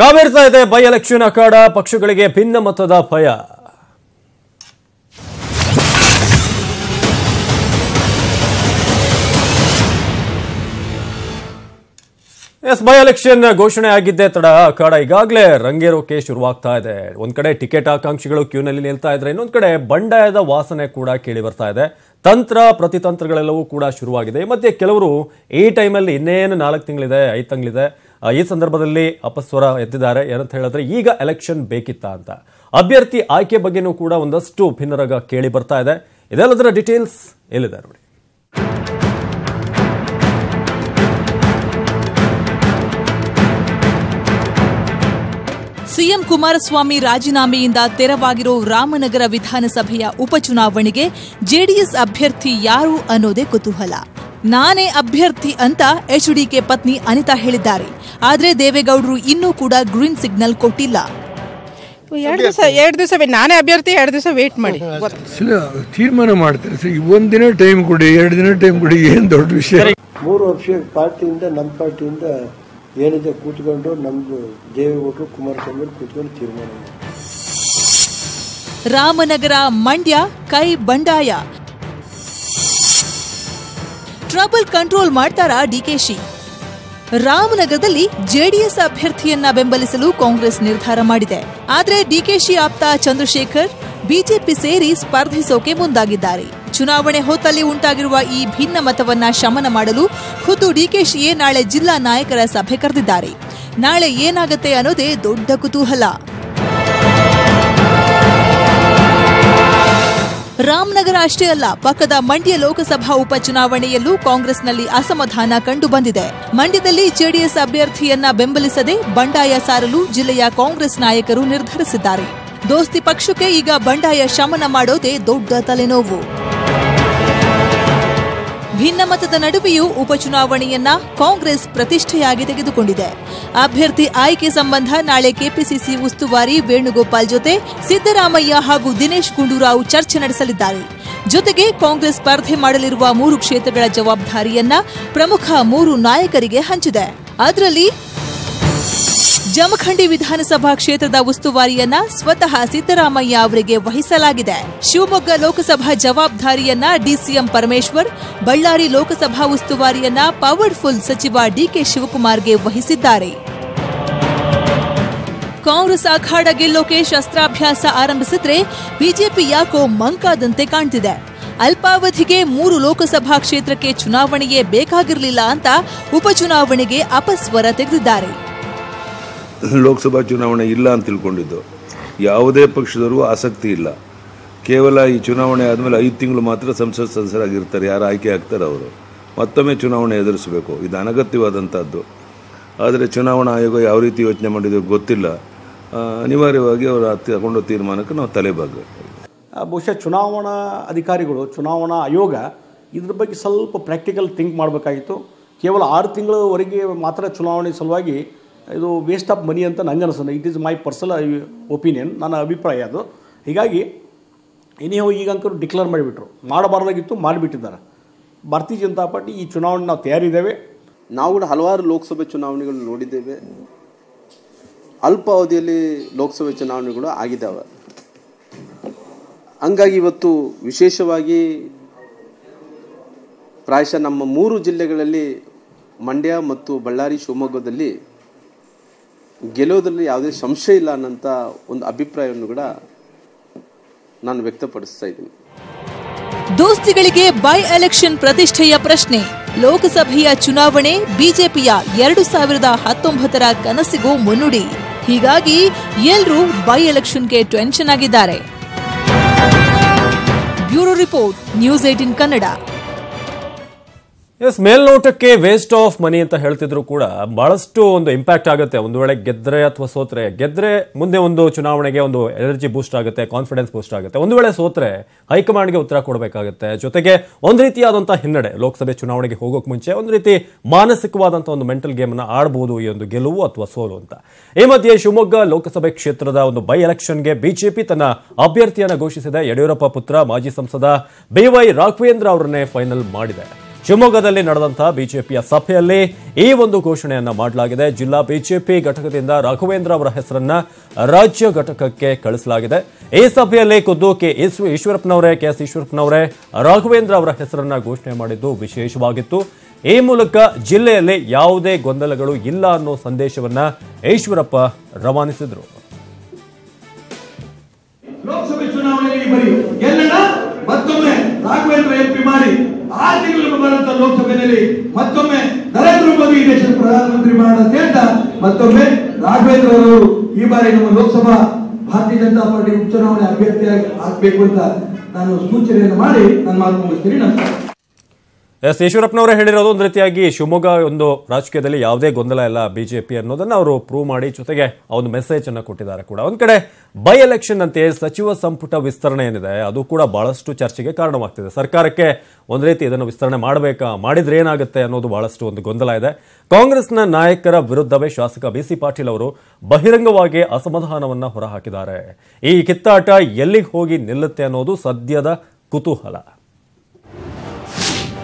ಕಾವೇರ್ತಾ ಇದೆ by election ಅಖಾಡ, ಪಕ್ಷಗಳಿಗೆ ಭಿನ್ನ ಮತದ ಭಯ. ಎಸ್, ಬೈ ಎಲೆಕ್ಷನ್ ಘೋಷಣೆ ಆಗಿದ್ದೆ ತಡ ಅಖಾಡ. ಈಗಾಗಲೇ ರಂಗೇರೋಕೆ ಶುರುವಾಗ್ತಾ ಇದೆ. ಒಂದ್ ಕಡೆ ಟಿಕೆಟ್ ಆಕಾಂಕ್ಷಿಗಳು ಕ್ಯೂನಲ್ಲಿ ನಿಲ್ತಾ ಇದ್ರೆ, ಇನ್ನೊಂದ್ ಕಡೆ ಬಂಡಾಯದ ವಾಸನೆ ಕೂಡ ಕೇಳಿ ಬರ್ತಾ ಇದೆ. ತಂತ್ರ ಪ್ರತಿತಂತ್ರಗಳೆಲ್ಲವೂ ಕೂಡ ಶುರುವಾಗಿದೆ. ಮಧ್ಯೆ ಕೆಲವರು ಈ ಟೈಮಲ್ಲಿ ಇನ್ನೇನು ನಾಲ್ಕು ತಿಂಗಳಿದೆ, ಐದು ತಿಂಗಳಿದೆ ಈ ಸಂದರ್ಭದಲ್ಲಿ ಅಪಸ್ವರ ಎತ್ತಿದ್ದಾರೆ. ಏನಂತ ಹೇಳಿದ್ರೆ, ಈಗ ಎಲೆಕ್ಷನ್ ಬೇಕಿತ್ತ ಅಂತ. ಅಭ್ಯರ್ಥಿ ಆಯ್ಕೆ ಬಗ್ಗೆನೂ ಕೂಡ ಒಂದಷ್ಟು ಭಿನ್ನರಗ ಕೇಳಿ ಬರ್ತಾ ಇದೆ. ಇದೆಲ್ಲದರ ಡೀಟೇಲ್ಸ್ ಎಲ್ಲಿದೆ ನೋಡಿ. ಸಿಎಂ ಕುಮಾರಸ್ವಾಮಿ ರಾಜೀನಾಮೆಯಿಂದ ತೆರವಾಗಿರೋ ರಾಮನಗರ ವಿಧಾನಸಭೆಯ ಉಪಚುನಾವಣೆಗೆ ಜೆಡಿಎಸ್ ಅಭ್ಯರ್ಥಿ ಯಾರು ಅನ್ನೋದೇ ಕುತೂಹಲ. ನಾನೇ ಅಭ್ಯರ್ಥಿ ಅಂತ ಎಚ್ಡಿಕೆ ಪತ್ನಿ ಅನಿತಾ ಹೇಳಿದ್ದಾರೆ. ಆದರೆ ದೇವೇಗೌಡರು ಇನ್ನೂ ಕೂಡ ಗ್ರೀನ್ ಸಿಗ್ನಲ್ ಕೊಟ್ಟಿಲ್ಲ. ಎರಡು ದಿವಸ ಎರಡು ದಿವಸ ನಾನೇ ಅಭ್ಯರ್ಥಿ ಎರಡು ದಿವಸ ವೇಟ್ ಮಾಡಿ. ತೀರ್ಮಾನ ಮಾಡ್ತಾರೆ. ಸರ್ ಒಂದ್ ದಿನ ಟೈಮ್ ಕೊಡಿ ಎರಡು ದಿನ ಟೈಮ್ ಕೊಡಿ ಏನು ದೊಡ್ಡ ವಿಷಯ? ಮೂರು ವರ್ಷ ಪಾರ್ಟಿಯಿಂದ ನಮ್ಮ ಪಾರ್ಟಿಯಿಂದ ಏನಿದೆ ಕೂತ್ಕೊಂಡು ನಮ್ದು ದೇವೇಗೌಡರು ಕುಮಾರಸ್ವಾಮಿ ಕೂತ್ಕೊಂಡು ತೀರ್ಮಾನ ರಾಮನಗರ ಮಂಡ್ಯ ಕೈ ಬಂಡಾಯ. ಟ್ರಬಲ್ ಕಂಟ್ರೋಲ್ ಮಾಡ್ತಾರಾ ಡಿಕೆಶಿ ರಾಮನಗರದಲ್ಲಿ ಜೆಡಿಎಸ್ ಅಭ್ಯರ್ಥಿಯನ್ನ ಬೆಂಬಲಿಸಲು ಕಾಂಗ್ರೆಸ್ ನಿರ್ಧಾರ ಮಾಡಿದೆ. ಆದರೆ ಡಿಕೆಶಿ ಆಪ್ತ ಚಂದ್ರಶೇಖರ್, ಬಿಜೆಪಿ ಸೇರಿ ಸ್ಪರ್ಧಿಸೋಕೆ ಮುಂದಾಗಿದ್ದಾರೆ. ಚುನಾವಣೆ ಹೊತ್ತಲ್ಲಿ ಉಂಟಾಗಿರುವ ಈ ಭಿನ್ನ ಮತವನ್ನ ಶಮನ ಮಾಡಲು ಖುದ್ದು ಡಿಕೆಶಿಯೇ ನಾಳೆ ಜಿಲ್ಲಾ ನಾಯಕರ ಸಭೆ ಕರೆದಿದ್ದಾರೆ. ನಾಳೆ ಏನಾಗುತ್ತೆ ಅನ್ನೋದೇ ದೊಡ್ಡ ಕುತೂಹಲ. ರಾಮನಗರ ಅಷ್ಟೇ ಅಲ್ಲ, ಪಕ್ಕದ ಮಂಡ್ಯ ಲೋಕಸಭಾ ಉಪಚುನಾವಣೆಯಲ್ಲೂ ಕಾಂಗ್ರೆಸ್ನಲ್ಲಿ ಅಸಮಾಧಾನ ಕಂಡು ಬಂದಿದೆ ಮಂಡ್ಯದಲ್ಲಿ ಜೆಡಿಎಸ್ ಅಭ್ಯರ್ಥಿಯನ್ನ ಬೆಂಬಲಿಸದೆ ಬಂಡಾಯ ಸಾರಲು ಜಿಲ್ಲೆಯ ಕಾಂಗ್ರೆಸ್ ನಾಯಕರು ನಿರ್ಧರಿಸಿದ್ದಾರೆ. ದೋಸ್ತಿ ಪಕ್ಷಕ್ಕೆ ಈಗ ಬಂಡಾಯ ಶಮನ ಮಾಡೋದೇ ದೊಡ್ಡ ತಲೆನೋವು. ಭಿನ್ನಮತದ ನಡುವೆಯೂ ಉಪಚುನಾವಣೆಯನ್ನ ಕಾಂಗ್ರೆಸ್ ಪ್ರತಿಷ್ಠೆಯಾಗಿ ತೆಗೆದುಕೊಂಡಿದೆ. ಅಭ್ಯರ್ಥಿ ಆಯ್ಕೆ ಸಂಬಂಧ ನಾಳೆ ಕೆಪಿಸಿಸಿ ಉಸ್ತುವಾರಿ ವೇಣುಗೋಪಾಲ್ ಜೊತೆ ಸಿದ್ದರಾಮಯ್ಯ ಹಾಗೂ ದಿನೇಶ್ ಗುಂಡೂರಾವ್ ಚರ್ಚೆ ನಡೆಸಲಿದ್ದಾರೆ. ಜೊತೆಗೆ ಕಾಂಗ್ರೆಸ್ ಸ್ಪರ್ಧೆ ಮಾಡಲಿರುವ ಮೂರು ಕ್ಷೇತ್ರಗಳ ಜವಾಬ್ದಾರಿಯನ್ನ ಪ್ರಮುಖ ಮೂರು ನಾಯಕರಿಗೆ ಹಂಚಿದೆ. ಅದರಲ್ಲಿ ಜಮಖಂಡಿ ವಿಧಾನಸಭಾ ಕ್ಷೇತ್ರದ ಉಸ್ತುವಾರಿಯನ್ನ ಸ್ವತಃ ಸಿದ್ದರಾಮಯ್ಯ ಅವರಿಗೆ ವಹಿಸಲಾಗಿದೆ. ಶಿವಮೊಗ್ಗ ಲೋಕಸಭಾ ಜವಾಬ್ದಾರಿಯನ್ನ ಡಿಸಿಎಂ ಪರಮೇಶ್ವರ್, ಬಳ್ಳಾರಿ ಲೋಕಸಭಾ ಉಸ್ತುವಾರಿಯನ್ನ ಪವರ್ಫುಲ್ ಸಚಿವ ಡಿಕೆ ಶಿವಕುಮಾರ್ಗೆ ವಹಿಸಿದ್ದಾರೆ. ಕಾಂಗ್ರೆಸ್ ಅಖಾಡ ಗೆಲ್ಲೋಕೆ ಶಸ್ತ್ರಾಭ್ಯಾಸ ಆರಂಭಿಸಿದ್ರೆ ಬಿಜೆಪಿ ಯಾಕೋ ಮಂಕಾದಂತೆ ಕಾಣ್ತಿದೆ. ಅಲ್ಪಾವಧಿಗೆ ಮೂರು ಲೋಕಸಭಾ ಕ್ಷೇತ್ರಕ್ಕೆ ಚುನಾವಣೆಯೇ ಬೇಕಾಗಿರಲಿಲ್ಲ ಅಂತ ಉಪಚುನಾವಣೆಗೆ ಅಪಸ್ವರ ತೆಗೆದಿದ್ದಾರೆ. ಲೋಕಸಭಾ ಚುನಾವಣೆ ಇಲ್ಲ ಅಂತ ತಿಳ್ಕೊಂಡಿದ್ದು. ಯಾವುದೇ ಪಕ್ಷದವರು ಆಸಕ್ತಿ ಇಲ್ಲ. ಕೇವಲ ಈ ಚುನಾವಣೆ ಆದಮೇಲೆ ಐದು ತಿಂಗಳು ಮಾತ್ರ ಸಂಸತ್ ಸದಸ್ಯರಾಗಿರ್ತಾರೆ, ಯಾರು ಆಯ್ಕೆ ಆಗ್ತಾರೆ ಅವರು. ಮತ್ತೊಮ್ಮೆ ಚುನಾವಣೆ ಎದುರಿಸಬೇಕು. ಇದು ಅನಗತ್ಯವಾದಂಥದ್ದು ಆದರೆ ಚುನಾವಣಾ ಆಯೋಗ ಯಾವ ರೀತಿ ಯೋಚನೆ ಮಾಡಿದೆ ಗೊತ್ತಿಲ್ಲ. ಅನಿವಾರ್ಯವಾಗಿ ಅವರು ತಗೊಂಡ ತೀರ್ಮಾನಕ್ಕೆ ನಾವು ತಲೆಬಾಗ. ಬಹುಶಃ ಚುನಾವಣಾ ಅಧಿಕಾರಿಗಳು, ಚುನಾವಣಾ ಆಯೋಗ ಇದ್ರ ಬಗ್ಗೆ ಸ್ವಲ್ಪ ಪ್ರಾಕ್ಟಿಕಲ್ ಥಿಂಕ್ ಮಾಡಬೇಕಾಗಿತ್ತು. ಕೇವಲ ಆರು ತಿಂಗಳವರೆಗೆ ಮಾತ್ರ ಚುನಾವಣೆ ಸಲುವಾಗಿ ಇದು ವೇಸ್ಟ್ ಆಫ್ ಮನಿ ಅಂತ ನಂಗೆ ಅನಿಸ್ತದೆ it is my personal opinion ನನ್ನ ಅಭಿಪ್ರಾಯ ಅದು. ಹೀಗಾಗಿ ಇನಿಯೋ ಈಗಂಕರು ಡಿಕ್ಲೇರ್ ಮಾಡಿಬಿಟ್ರು. ಮಾಡಬಾರ್ದಾಗಿತ್ತು, ಮಾಡಿಬಿಟ್ಟಿದ್ದಾರೆ. ಭಾರತೀಯ ಜನತಾ ಪಾರ್ಟಿ ಈ ಚುನಾವಣೆ ನಾವು ತಯಾರಿದ್ದೇವೆ. ನಾವು ಕೂಡ ಹಲವಾರು ಲೋಕಸಭೆ ಚುನಾವಣೆಗಳು ನೋಡಿದ್ದೇವೆ. ಅಲ್ಪ ಅವಧಿಯಲ್ಲಿ ಲೋಕಸಭೆ ಚುನಾವಣೆಗಳು ಆಗಿದ್ದಾವೆ. ಹಂಗಾಗಿ ಇವತ್ತು ವಿಶೇಷವಾಗಿ ಪ್ರಾಯಶಃ ನಮ್ಮ ಮೂರು ಜಿಲ್ಲೆಗಳಲ್ಲಿ ಮಂಡ್ಯ ಮತ್ತು ಬಳ್ಳಾರಿ ಶಿವಮೊಗ್ಗದಲ್ಲಿ ಗೆಲ್ಲೋದ್ರಲ್ಲಿ ಯಾವುದೇ ಸಂಶಯ ಇಲ್ಲ ಅನ್ನೋಂಥ ಒಂದು ಅಭಿಪ್ರಾಯವನ್ನು ಕೂಡ ನಾನು ವ್ಯಕ್ತಪಡಿಸ್ತಾ ಇದ್ದೀನಿ. ದೋಸ್ತಿಗಳಿಗೆ ಬೈ ಎಲೆಕ್ಷನ್ ಪ್ರತಿಷ್ಠೆಯ ಪ್ರಶ್ನೆ. ಲೋಕಸಭೆಯ ಚುನಾವಣೆ ಬಿಜೆಪಿಯ ಎರಡು ಸಾವಿರದ ಹತ್ತೊಂಬತ್ತರ ಕನಸಿಗೂ ಮುನ್ನುಡಿ. ಹೀಗಾಗಿ ಎಲ್ಲರೂ ಬೈ ಎಲೆಕ್ಷನ್ಗೆ ಟೆನ್ಷನ್ ಆಗಿದ್ದಾರೆ. Bureau report, news eighteen Kannada. Yes ಮೇಲ್ನೋಟಕ್ಕೆ ವೇಸ್ಟ್ ಆಫ್ ಮನಿ ಅಂತ ಹೇಳ್ತಿದ್ರು ಕೂಡ ಬಹಳಷ್ಟು ಒಂದು ಇಂಪ್ಯಾಕ್ಟ್ ಆಗುತ್ತೆ. ಒಂದು ವೇಳೆ ಗೆದ್ರೆ ಅಥವಾ ಸೋತ್ರೆ, ಗೆದ್ರೆ ಮುಂದೆ ಒಂದು ಚುನಾವಣೆಗೆ ಒಂದು ಎನರ್ಜಿ ಬೂಸ್ಟ್ ಆಗುತ್ತೆ ಕಾನ್ಫಿಡೆನ್ಸ್ ಬೂಸ್ಟ್ ಆಗುತ್ತೆ. ಒಂದು ವೇಳೆ ಸೋತ್ರೆ, ಹೈಕಮಾಂಡ್ಗೆ ಉತ್ತರ ಕೊಡಬೇಕಾಗುತ್ತೆ. ಜೊತೆಗೆ ಒಂದು ರೀತಿಯಾದಂತಹ ಹಿನ್ನಡೆ, ಲೋಕಸಭೆ ಚುನಾವಣೆಗೆ ಹೋಗೋಕೆ ಮುಂಚೆ ಒಂದು ರೀತಿ ಮಾನಸಿಕವಾದಂತಹ ಒಂದು ಮೆಂಟಲ್ ಗೇಮ್ ಅನ್ನ ಆಡಬಹುದು ಈ ಒಂದು ಗೆಲುವು ಅಥವಾ ಸೋಲು ಅಂತ. ಈ ಮಧ್ಯೆ ಶಿವಮೊಗ್ಗ ಲೋಕಸಭೆ ಕ್ಷೇತ್ರದ ಒಂದು ಬೈ ಎಲೆಕ್ಷನ್ಗೆ ಬಿಜೆಪಿ ತನ್ನ ಅಭ್ಯರ್ಥಿಯನ್ನ ಘೋಷಿಸಿದೆ. ಯಡಿಯೂರಪ್ಪ ಪುತ್ರ, ಮಾಜಿ ಸಂಸದ ಬಿವೈ ರಾಘವೇಂದ್ರ ಅವರನ್ನೇ ಫೈನಲ್ ಮಾಡಿದೆ. ಶಿವಮೊಗ್ಗದಲ್ಲಿ ನಡೆದಂತಹ ಬಿಜೆಪಿಯ ಸಭೆಯಲ್ಲಿ ಈ ಒಂದು ಘೋಷಣೆಯನ್ನು ಮಾಡಲಾಗಿದೆ. ಜಿಲ್ಲಾ ಬಿಜೆಪಿ ಘಟಕದಿಂದ ರಾಘವೇಂದ್ರ ಅವರ ಹೆಸರನ್ನ ರಾಜ್ಯ ಘಟಕಕ್ಕೆ ಕಳಿಸಲಾಗಿದೆ. ಈ ಸಭೆಯಲ್ಲಿ ಖುದ್ದು ಕೆ ಈಶ್ವ- ಈಶ್ವರಪ್ಪನವರೇ, ಕೆ ಎಸ್ ಈಶ್ವರಪ್ಪನವರೇ ರಾಘವೇಂದ್ರ ಅವರ ಹೆಸರನ್ನ ಘೋಷಣೆ ಮಾಡಿದ್ದು ವಿಶೇಷವಾಗಿತ್ತು. ಈ ಮೂಲಕ ಜಿಲ್ಲೆಯಲ್ಲಿ ಯಾವುದೇ ಗೊಂದಲಗಳು ಇಲ್ಲ ಅನ್ನೋ ಸಂದೇಶವನ್ನ ಈಶ್ವರಪ್ಪ ರವಾನಿಸಿದರು. ಲೋಕಸಭೆ ಚುನಾವಣೆಗೆ ಬರಿ ಗೆಲ್ಲೋಣ ಮತ್ತೊಮ್ಮೆ ರಾಘವೇಂದ್ರ ಎಂಪಿ ಮಾಡಿ ಆರು ಬರುವಂತ ಲೋಕಸಭೆಯಲ್ಲಿ ಮತ್ತೊಮ್ಮೆ ನರೇಂದ್ರ ಮೋದಿ, ದೇಶದ ಪ್ರಧಾನಮಂತ್ರಿ ಮಾಡೋಣ ಅಂತ ಮತ್ತೊಮ್ಮೆ ರಾಘವೇಂದ್ರ ಅವರು ಈ ಬಾರಿ ನಮ್ಮ ಲೋಕಸಭಾ ಭಾರತೀಯ ಜನತಾ ಪಾರ್ಟಿ ಉಪಚುನಾವಣೆ ಅಭ್ಯರ್ಥಿಯಾಗಿ ಆಗ್ಬೇಕು ಅಂತ ನಾನು ಸೂಚನೆಯನ್ನು ಮಾಡಿ ನನ್ನ ಮಾತು ಮುಗಿಸ್ತೀನಿ. ನಮಸ್ಕಾರ. ಎಸ್, ಈಶ್ವರಪ್ಪನವರೇ ಹೇಳಿರೋದು ಒಂದು ರೀತಿಯಾಗಿ ಶಿವಮೊಗ್ಗ ಒಂದು ರಾಜಕೀಯದಲ್ಲಿ ಯಾವುದೇ ಗೊಂದಲ ಇಲ್ಲ ಬಿಜೆಪಿ ಅನ್ನೋದನ್ನು ಅವರು ಪ್ರೂವ್ ಮಾಡಿ, ಜೊತೆಗೆ ಒಂದು ಮೆಸೇಜ್ ಅನ್ನು ಕೊಟ್ಟಿದ್ದಾರೆ ಕೂಡ. ಒಂದು ಕಡೆ ಬೈ ಎಲೆಕ್ಷನ್ ಅಂತೆ ಸಚಿವ ಸಂಪುಟ ವಿಸ್ತರಣೆ ಏನಿದೆ, ಅದು ಕೂಡ ಬಹಳಷ್ಟು ಚರ್ಚೆಗೆ ಕಾರಣವಾಗ್ತಿದೆ. ಸರ್ಕಾರಕ್ಕೆ ಒಂದು ರೀತಿ ಇದನ್ನು ವಿಸ್ತರಣೆ ಮಾಡಬೇಕಾ, ಮಾಡಿದ್ರೆ ಏನಾಗುತ್ತೆ ಅನ್ನೋದು ಬಹಳಷ್ಟು ಒಂದು ಗೊಂದಲ ಇದೆ. ಕಾಂಗ್ರೆಸ್ನ ನಾಯಕರ ವಿರುದ್ಧವೇ ಶಾಸಕ ಬಿ ಸಿ ಪಾಟೀಲ್ ಅವರು ಬಹಿರಂಗವಾಗಿ ಅಸಮಾಧಾನವನ್ನು ಹೊರಹಾಕಿದ್ದಾರೆ. ಈ ಕಿತ್ತಾಟ ಎಲ್ಲಿಗೆ ಹೋಗಿ ನಿಲ್ಲುತ್ತೆ ಅನ್ನೋದು ಸದ್ಯದ ಕುತೂಹಲ.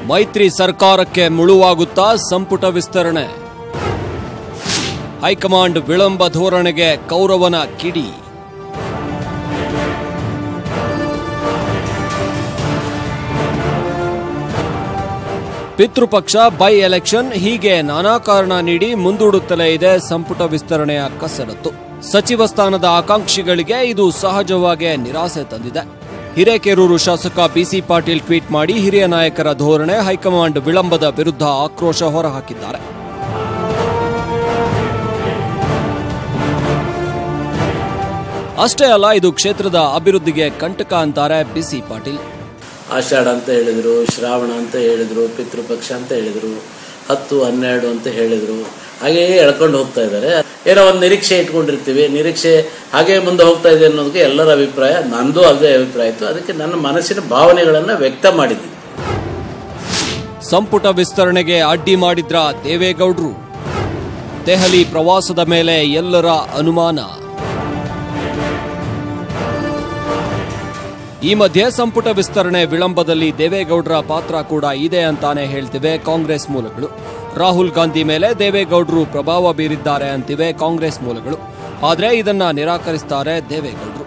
ಮೈತ್ರಿ ಸರ್ಕಾರಕ್ಕೆ ಮುಳುವಾಗುತ್ತಾ ಸಂಪುಟ ವಿಸ್ತರಣೆ. ಹೈಕಮಾಂಡ್ ವಿಳಂಬ ಧೋರಣೆಗೆ ಕೌರವನ ಕಿಡಿ. ಪಿತೃಪಕ್ಷ ಬೈ ಎಲೆಕ್ಷನ್ ಹೀಗೆ ನಾನಾ ಕಾರಣ ನೀಡಿ ಮುಂದೂಡುತ್ತಲೇ ಇದೆ ಸಂಪುಟ ವಿಸ್ತರಣೆಯ ಕಸರತ್ತು. ಸಚಿವ ಸ್ಥಾನದ ಆಕಾಂಕ್ಷಿಗಳಿಗೆ ಇದು ಸಹಜವಾಗಿ ನಿರಾಸೆ ತಂದಿದೆ. ಹಿರೇಕೆರೂರು ಶಾಸಕ ಬಿಸಿ ಪಾಟೀಲ್ ಟ್ವೀಟ್ ಮಾಡಿ ಹಿರಿಯ ನಾಯಕರ ಧೋರಣೆ ಹೈಕಮಾಂಡ್ ವಿಳಂಬದ ವಿರುದ್ಧ ಆಕ್ರೋಶ ಹೊರಹಾಕಿದ್ದಾರೆ. ಅಷ್ಟೇ ಅಲ್ಲ, ಇದು ಕ್ಷೇತ್ರದ ಅಭಿವೃದ್ಧಿಗೆ ಕಂಟಕ ಅಂತಾರೆ ಬಿಸಿ ಪಾಟೀಲ್. ಆಷಾಢ ಅಂತ ಹೇಳಿದರು, ಶ್ರಾವಣ ಅಂತ ಹೇಳಿದರು, ಪಿತೃಪಕ್ಷ ಅಂತ ಹೇಳಿದರು, ಹತ್ತು, ಹನ್ನೆರಡು ಅಂತ ಹೇಳಿದರು, ಹಾಗೆಯೇ ಎಳ್ಕೊಂಡು ಹೋಗ್ತಾ ಇದ್ದಾರೆ. ಏನೋ ಒಂದು ನಿರೀಕ್ಷೆ ಇಟ್ಕೊಂಡಿರ್ತೀವಿ. ನಿರೀಕ್ಷೆ ಹಾಗೆ ಮುಂದೆ ಹೋಗ್ತಾ ಇದೆ ಅನ್ನೋದಕ್ಕೆ ಎಲ್ಲರ ಅಭಿಪ್ರಾಯ, ನಂದು ಅದೇ ಅಭಿಪ್ರಾಯ ಇತ್ತು. ಅದಕ್ಕೆ ನನ್ನ ಮನಸ್ಸಿನ ಭಾವನೆಗಳನ್ನು ವ್ಯಕ್ತ ಮಾಡಿದ್ದೀನಿ ಸಂಪುಟ ವಿಸ್ತರಣೆಗೆ ಅಡ್ಡಿ ಮಾಡಿದ್ರ ದೇವೇಗೌಡರು? ದೆಹಲಿ ಪ್ರವಾಸದ ಮೇಲೆ ಎಲ್ಲರ ಅನುಮಾನ? ಈ ಮಧ್ಯೆ ಸಂಪುಟ ವಿಸ್ತರಣೆ ವಿಳಂಬದಲ್ಲಿ ದೇವೇಗೌಡರ ಪಾತ್ರ ಕೂಡ ಇದೆ ಅಂತಾನೆ ಹೇಳ್ತಿವೆ ಕಾಂಗ್ರೆಸ್ ಮೂಲಗಳು. ರಾಹುಲ್ ಗಾಂಧಿ ಮೇಲೆ ದೇವೇಗೌಡರು ಪ್ರಭಾವ ಬೀರಿದ್ದಾರೆ ಅಂತಿವೆ ಕಾಂಗ್ರೆಸ್ ಮೂಲಗಳು. ಆದರೆ ಇದನ್ನ ನಿರಾಕರಿಸ್ತಾರೆ ದೇವೇಗೌಡರು.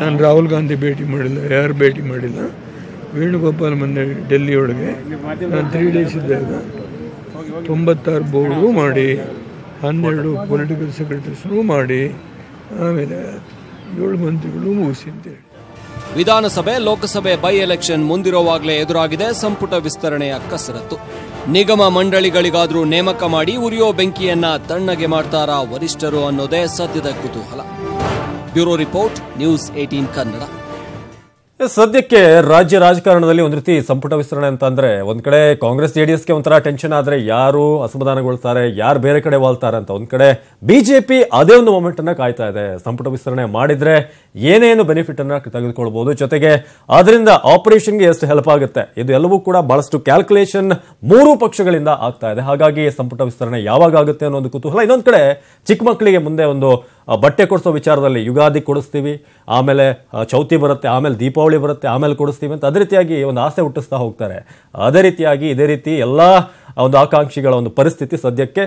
ನಾನು ರಾಹುಲ್ ಗಾಂಧಿ ಭೇಟಿ ಮಾಡಿಲ್ಲ ಯಾರು ಭೇಟಿ ಮಾಡಿಲ್ಲ. ವೇಣುಗೋಪಾಲ್ ಮೊನ್ನೆ ಡೆಲ್ಲಿಯೊಳಗೆ ನಾನು ತ್ರೀ ಡೇಸ್ ಇದ್ದಾಗ ತೊಂಬತ್ತಾರು ಬೋರ್ಡು ಮಾಡಿ ಹನ್ನೆರಡು ಪೊಲಿಟಿಕಲ್ ಸೆಕ್ರೆಟರಿಸ್ನು ಮಾಡಿ ಆಮೇಲೆ ಏಳು ಮಂತ್ರಿಗಳು ಮುಗಿಸಿ ಅಂತೇಳಿ ವಿಧಾನಸಭೆ ಲೋಕಸಭೆ ಬೈ ಎಲೆಕ್ಷನ್ ಮುಂದಿರುವಾಗಲೇ ಎದುರಾಗಿದೆ ಸಂಪುಟ ವಿಸ್ತರಣೆಯ ಕಸರತ್ತು. ನಿಗಮ ಮಂಡಳಿಗಳಿಗಾದರೂ ನೇಮಕ ಮಾಡಿ ಉರಿಯೋ ಬೆಂಕಿಯನ್ನ ತಣ್ಣಗೆ ಮಾಡ್ತಾರಾ ವರಿಷ್ಠರು ಅನ್ನೋದೇ ಸದ್ಯದ ಕುತೂಹಲ. Bureau report, news eighteen Kannada. ಸದ್ಯಕ್ಕೆ ರಾಜ್ಯ ರಾಜಕಾರಣದಲ್ಲಿ ಒಂದು ರೀತಿ ಸಂಪುಟ ವಿಸ್ತರಣೆ ಅಂತ ಅಂದ್ರೆ ಒಂದ್ ಕಡೆ ಕಾಂಗ್ರೆಸ್, ಜೆಡಿಎಸ್ಗೆ ಒಂಥರ ಟೆನ್ಷನ್ ಆದ್ರೆ ಯಾರು ಅಸಮಾಧಾನಗೊಳ್ತಾರೆ, ಯಾರು ಬೇರೆ ಕಡೆ ವಾಲ್ತಾರೆ ಅಂತ ಒಂದ್ ಕಡೆ ಬಿಜೆಪಿ ಅದೇ ಒಂದು ಮೊಮೆಂಟ್ ಅನ್ನ ಕಾಯ್ತಾ ಇದೆ. ಸಂಪುಟ ವಿಸ್ತರಣೆ ಮಾಡಿದ್ರೆ ಏನೇನು ಬೆನಿಫಿಟ್ ಅನ್ನ ತೆಗೆದುಕೊಳ್ಬಹುದು ಜೊತೆಗೆ ಅದರಿಂದ ಆಪರೇಷನ್ಗೆ ಎಷ್ಟು ಹೆಲ್ಪ್ ಆಗುತ್ತೆ? ಇದು ಎಲ್ಲವೂ ಕೂಡ ಬಹಳಷ್ಟು ಕ್ಯಾಲ್ಕುಲೇಷನ್ ಮೂರು ಪಕ್ಷಗಳಿಂದ ಆಗ್ತಾ ಇದೆ. ಹಾಗಾಗಿ ಸಂಪುಟ ವಿಸ್ತರಣೆ ಯಾವಾಗ ಆಗುತ್ತೆ ಅನ್ನೋ ಒಂದು ಕುತೂಹಲ. ಇನ್ನೊಂದ್ ಕಡೆ ಚಿಕ್ಕ ಮಕ್ಕಳಿಗೆ ಮುಂದೆ ಒಂದು ಬಟ್ಟೆ ಕೊಡಿಸೋ ವಿಚಾರದಲ್ಲಿ ಯುಗಾದಿ ಕೊಡಿಸ್ತೀವಿ, ಆಮೇಲೆ ಚೌತಿ ಬರುತ್ತೆ, ಆಮೇಲೆ ದೀಪಾವಳಿ ಬರುತ್ತೆ, ಆಮೇಲೆ ಕೊಡಿಸ್ತೀವಿ ಅಂತ ಅದೇ ರೀತಿಯಾಗಿ ಒಂದು ಆಸೆ ಹುಟ್ಟಿಸ್ತಾ ಹೋಗ್ತಾರೆ. ಅದೇ ರೀತಿಯಾಗಿ ಇದೇ ರೀತಿ ಎಲ್ಲ ಒಂದು ಆಕಾಂಕ್ಷಿಗಳ ಒಂದು ಪರಿಸ್ಥಿತಿ ಸದ್ಯಕ್ಕೆ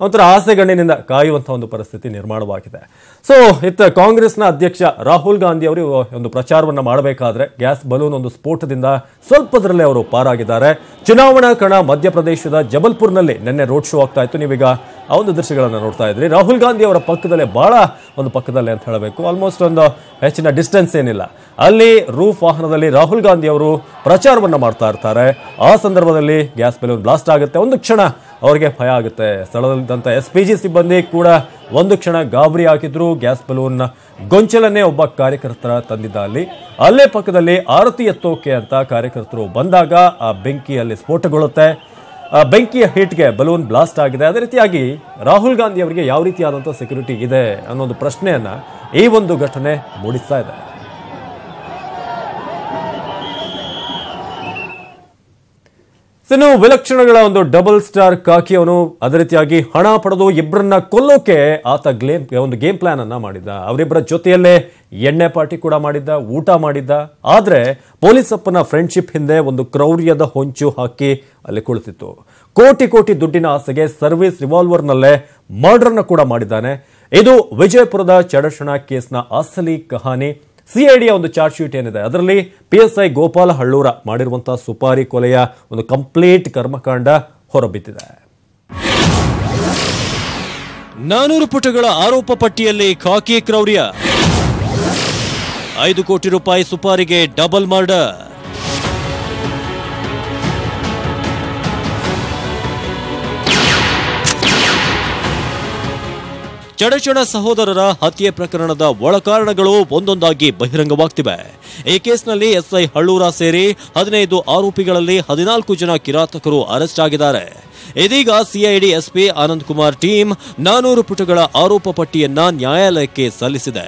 ಒಂಥರ ಆಸೆಗಣ್ಣಿನಿಂದ ಕಾಯುವಂತಹ ಒಂದು ಪರಿಸ್ಥಿತಿ ನಿರ್ಮಾಣವಾಗಿದೆ. ಸೊ ಇತ್ತ ಕಾಂಗ್ರೆಸ್ನ ಅಧ್ಯಕ್ಷ ರಾಹುಲ್ ಗಾಂಧಿ ಅವರು ಒಂದು ಪ್ರಚಾರವನ್ನು ಮಾಡಬೇಕಾದ್ರೆ ಗ್ಯಾಸ್ ಬಲೂನ್ ಒಂದು ಸ್ಫೋಟದಿಂದ ಸ್ವಲ್ಪದರಲ್ಲೇ ಅವರು ಪಾರಾಗಿದ್ದಾರೆ. ಚುನಾವಣಾ ಕಣ ಮಧ್ಯಪ್ರದೇಶದ ಜಬಲ್ಪುರ್ನಲ್ಲಿ ನಿನ್ನೆ ರೋಡ್ ಶೋ ಆಗ್ತಾ ಇತ್ತು. ನೀವೀಗ ಆ ಒಂದು ದೃಶ್ಯಗಳನ್ನು ನೋಡ್ತಾ ಇದ್ರಿ. ರಾಹುಲ್ ಗಾಂಧಿ ಅವರ ಪಕ್ಕದಲ್ಲೇ ಬಹಳ ಒಂದು ಪಕ್ಕದಲ್ಲೇ ಅಂತ ಹೇಳಬೇಕು. ಆಲ್ಮೋಸ್ಟ್ ಒಂದು ಹೆಚ್ಚಿನ ಡಿಸ್ಟೆನ್ಸ್ ಏನಿಲ್ಲ. ಅಲ್ಲಿ ರೂಫ್ ವಾಹನದಲ್ಲಿ ರಾಹುಲ್ ಗಾಂಧಿ ಅವರು ಪ್ರಚಾರವನ್ನು ಮಾಡ್ತಾ ಇರ್ತಾರೆ. ಆ ಸಂದರ್ಭದಲ್ಲಿ ಗ್ಯಾಸ್ ಬೆಲೂನ್ ಬ್ಲಾಸ್ಟ್ ಆಗುತ್ತೆ. ಒಂದು ಕ್ಷಣ ಅವರಿಗೆ ಭಯ ಆಗುತ್ತೆ. ಸ್ಥಳದಲ್ಲಿದ್ದಂಥ ಎಸ್ ಪಿ ಜಿ ಸಿಬ್ಬಂದಿ ಕೂಡ ಒಂದು ಕ್ಷಣ ಗಾಬರಿ ಹಾಕಿದ್ರು. ಗ್ಯಾಸ್ ಬಲೂನ್ನ ಗೊಂಚಲನ್ನೇ ಒಬ್ಬ ಕಾರ್ಯಕರ್ತರ ತಂದಿದ್ದ ಅಲ್ಲಿ. ಅಲ್ಲೇ ಪಕ್ಕದಲ್ಲಿ ಆರತಿ ಎತ್ತೋಕೆ ಅಂತ ಕಾರ್ಯಕರ್ತರು ಬಂದಾಗ ಆ ಬೆಂಕಿಯಲ್ಲಿ ಸ್ಫೋಟಗೊಳ್ಳುತ್ತೆ. ಆ ಬೆಂಕಿಯ ಹಿಟ್ಗೆ ಬಲೂನ್ ಬ್ಲಾಸ್ಟ್ ಆಗಿದೆ. ಅದೇ ರೀತಿಯಾಗಿ ರಾಹುಲ್ ಗಾಂಧಿ ಅವರಿಗೆ ಯಾವ ರೀತಿಯಾದಂಥ ಸೆಕ್ಯೂರಿಟಿ ಇದೆ ಅನ್ನೋದು ಪ್ರಶ್ನೆಯನ್ನು ಈ ಒಂದು ಘಟನೆ ಮೂಡಿಸ್ತಾ ಇದೆ ಇನ್ನು ವಿಲಕ್ಷಣಗಳ ಒಂದು ಡಬಲ್ ಸ್ಟಾರ್ ಕಾಕಿ ಅವನು ಅದೇ ರೀತಿಯಾಗಿ ಹಣ ಪಡೆದು ಇಬ್ಬರನ್ನ ಕೊಲ್ಲೋಕೆ ಆತ ಗ್ಲೇಮ್ ಒಂದು ಗೇಮ್ ಪ್ಲಾನ್ ಅನ್ನ ಮಾಡಿದ್ದ. ಅವರಿಬ್ಬರ ಜೊತೆಯಲ್ಲೇ ಎಣ್ಣೆ ಪಾರ್ಟಿ ಕೂಡ ಮಾಡಿದ್ದ, ಊಟ ಮಾಡಿದ್ದ. ಆದ್ರೆ ಪೊಲೀಸಪ್ಪನ ಫ್ರೆಂಡ್ಶಿಪ್ ಹಿಂದೆ ಒಂದು ಕ್ರೌರ್ಯದ ಹೊಂಚು ಹಾಕಿ ಅಲ್ಲಿ ಕುಳಿತಿತ್ತು. ಕೋಟಿ ಕೋಟಿ ದುಡ್ಡಿನ ಆಸೆಗೆ ಸರ್ವಿಸ್ ರಿವಾಲ್ವರ್ನಲ್ಲೇ ಮರ್ಡರ್ನ ಕೂಡ ಮಾಡಿದ್ದಾನೆ. ಇದು ವಿಜಯಪುರದ ಚಡಶಣ ಕೇಸ್ನ ಅಸಲಿ ಕಹಾನಿ. ಸಿಐಡಿಯ ಒಂದು ಚಾರ್ಜ್ ಶೀಟ್ ಏನಿದೆ? ಅದರಲ್ಲಿ P S I Gopala Hallur ಮಾಡಿರುವಂತಹ ಸುಪಾರಿ ಕೊಲೆಯ ಒಂದು ಕಂಪ್ಲೀಟ್ ಕರ್ಮಕಾಂಡ ಹೊರಬಿದ್ದಿದೆ. ನಾನೂರು ಪುಟಗಳ ಆರೋಪ ಪಟ್ಟಿಯಲ್ಲಿ ಖಾಕಿ ಕ್ರೌರ್ಯ. ಐದು ಕೋಟಿ ರೂಪಾಯಿ ಸುಪಾರಿಗೆ ಡಬಲ್ ಮರ್ಡರ್. ಚಡಚಣ ಸಹೋದರರ ಹತ್ಯೆ ಪ್ರಕರಣದ ಒಳಕಾರಣಗಳು ಒಂದೊಂದಾಗಿ ಬಹಿರಂಗವಾಗ್ತಿವೆ. ಈ ಕೇಸ್ನಲ್ಲಿ ಎಸ್ಐ ಹಳ್ಳೂರ ಸೇರಿ ಹದಿನೈದು ಆರೋಪಿಗಳಲ್ಲಿ ಹದಿನಾಲ್ಕು ಜನ ಕಿರಾತಕರು ಅರೆಸ್ಟ್ ಆಗಿದ್ದಾರೆ. ಇದೀಗ CID SP Anand Kumar team ನಾನೂರು ಪುಟಗಳ ಆರೋಪ ಪಟ್ಟಿಯನ್ನ ನ್ಯಾಯಾಲಯಕ್ಕೆ ಸಲ್ಲಿಸಿದೆ.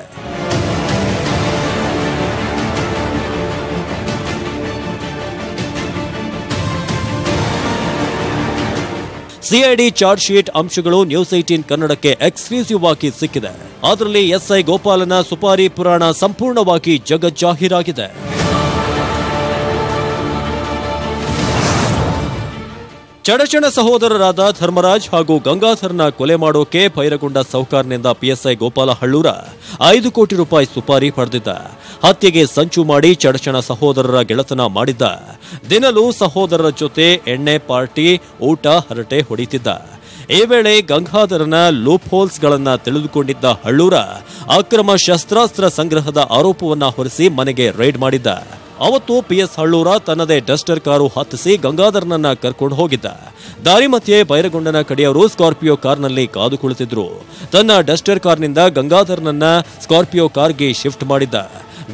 ಸಿಐಡಿ ಚಾರ್ಜ್ ಶೀಟ್ ಅಂಶಗಳು ನ್ಯೂಸ್ ಏಟೀನ್ ಕನ್ನಡಕ್ಕೆ ಎಕ್ಸ್ಕ್ಲೂಸಿವ್ ಆಗಿ ಸಿಕ್ಕಿದೆ. ಅದರಲ್ಲಿ ಎಸ್ಐ ಗೋಪಾಲನ ಸುಪಾರಿ ಪುರಾಣ ಸಂಪೂರ್ಣವಾಗಿ ಜಗಜ್ಜಾಹೀರಾಗಿದೆ. ಚಡಚಣ ಸಹೋದರರಾದ ಧರ್ಮರಾಜ್ ಹಾಗೂ ಗಂಗಾಧರ್ನ ಕೊಲೆ ಮಾಡೋಕೆ ಭೈರಗೊಂಡ ಸೌಕಾರ್ನಿಂದ ಪಿಎಸ್ಐ ಗೋಪಾಲ ಹಳ್ಳೂರ ಐದು ಕೋಟಿ ರೂಪಾಯಿ ಸುಪಾರಿ ಪಡೆದಿದ್ದ. ಹತ್ಯೆಗೆ ಸಂಚು ಮಾಡಿ ಚಡಚಣ ಸಹೋದರರ ಗೆಳತನ ಮಾಡಿದ್ದ. ದಿನಲೂ ಸಹೋದರರ ಜೊತೆ ಎಣ್ಣೆ ಪಾರ್ಟಿ, ಊಟ, ಹರಟೆ ಹೊಡಿತಿದ್ದ. ಈ ವೇಳೆ ಗಂಗಾಧರನ ಲೂಪ್ ಹೋಲ್ಸ್ಗಳನ್ನ ತಿಳಿದುಕೊಂಡಿದ್ದ ಹಳ್ಳೂರ ಅಕ್ರಮ ಶಸ್ತ್ರಾಸ್ತ್ರ ಸಂಗ್ರಹದ ಆರೋಪವನ್ನ ಹೊರಿಸಿ ಮನೆಗೆ ರೈಡ್ ಮಾಡಿದ್ದ. ಅವತ್ತು ಪಿ ಎಸ್ ಹಳ್ಳೂರ ತನ್ನದೇ ಡಸ್ಟರ್ ಕಾರು ಹತ್ತಿಸಿ ಗಂಗಾಧರ್ನನ್ನ ಕರ್ಕೊಂಡು ಹೋಗಿದ್ದ. ದಾರಿ ಮಧ್ಯೆ ಬೈರಗೊಂಡನ ಕಡೆಯವರು ಸ್ಕಾರ್ಪಿಯೋ ಕಾರ್ನಲ್ಲಿ ಕಾದು ಕುಳಿತಿದ್ರು. ತನ್ನ ಡಸ್ಟರ್ ಕಾರ್ನಿಂದ ಗಂಗಾಧರ್ನನ್ನ ಸ್ಕಾರ್ಪಿಯೋ ಕಾರ್ಗೆ ಶಿಫ್ಟ್ ಮಾಡಿದ್ದ.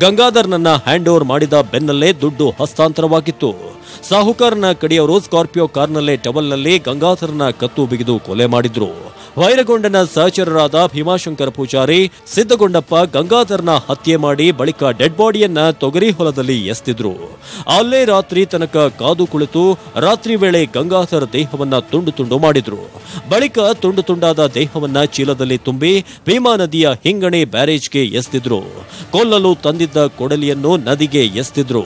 ಗಂಗಾಧರನನ್ನ ಹ್ಯಾಂಡ್ ಓವರ್ ಮಾಡಿದ ಬೆನ್ನಲ್ಲೇ ದುಡ್ಡು ಹಸ್ತಾಂತರವಾಗಿತ್ತು. ಸಾಹುಕಾರನ ಕಡೆಯವರು ಸ್ಕಾರ್ಪಿಯೋ ಕಾರ್ನಲ್ಲೇ ಟವಲ್ನಲ್ಲಿ ಗಂಗಾಧರನ ಕತ್ತು ಬಿಗಿದು ಕೊಲೆ ಮಾಡಿದ್ರು. ವೈರಗೊಂಡನ ಸಹಚರರಾದ ಭೀಮಾಶಂಕರ ಪೂಜಾರಿ ಸಿದ್ದಗೊಂಡಪ್ಪ ಗಂಗಾಧರ್ನ ಹತ್ಯೆ ಮಾಡಿ ಬಳಿಕ ಡೆಡ್ ಬಾಡಿಯನ್ನ ತೊಗರಿ ಹೊಲದಲ್ಲಿ ಎಸ್ತಿದ್ರು. ಅಲ್ಲೇ ರಾತ್ರಿ ತನಕ ಕಾದು ಕುಳಿತು ರಾತ್ರಿ ವೇಳೆ ಗಂಗಾಧರ್ ದೇಹವನ್ನ ತುಂಡು ತುಂಡು ಮಾಡಿದ್ರು. ಬಳಿಕ ತುಂಡು ತುಂಡಾದ ದೇಹವನ್ನ ಚೀಲದಲ್ಲಿ ತುಂಬಿ ಭೀಮಾ ನದಿಯ ಹಿಂಗಣಿ ಬ್ಯಾರೇಜ್ಗೆ ಎಸ್ತಿದ್ರು. ಕೊಲ್ಲಲು ತಂದಿದ್ದ ಕೊಡಲಿಯನ್ನು ನದಿಗೆ ಎಸ್ತಿದ್ರು.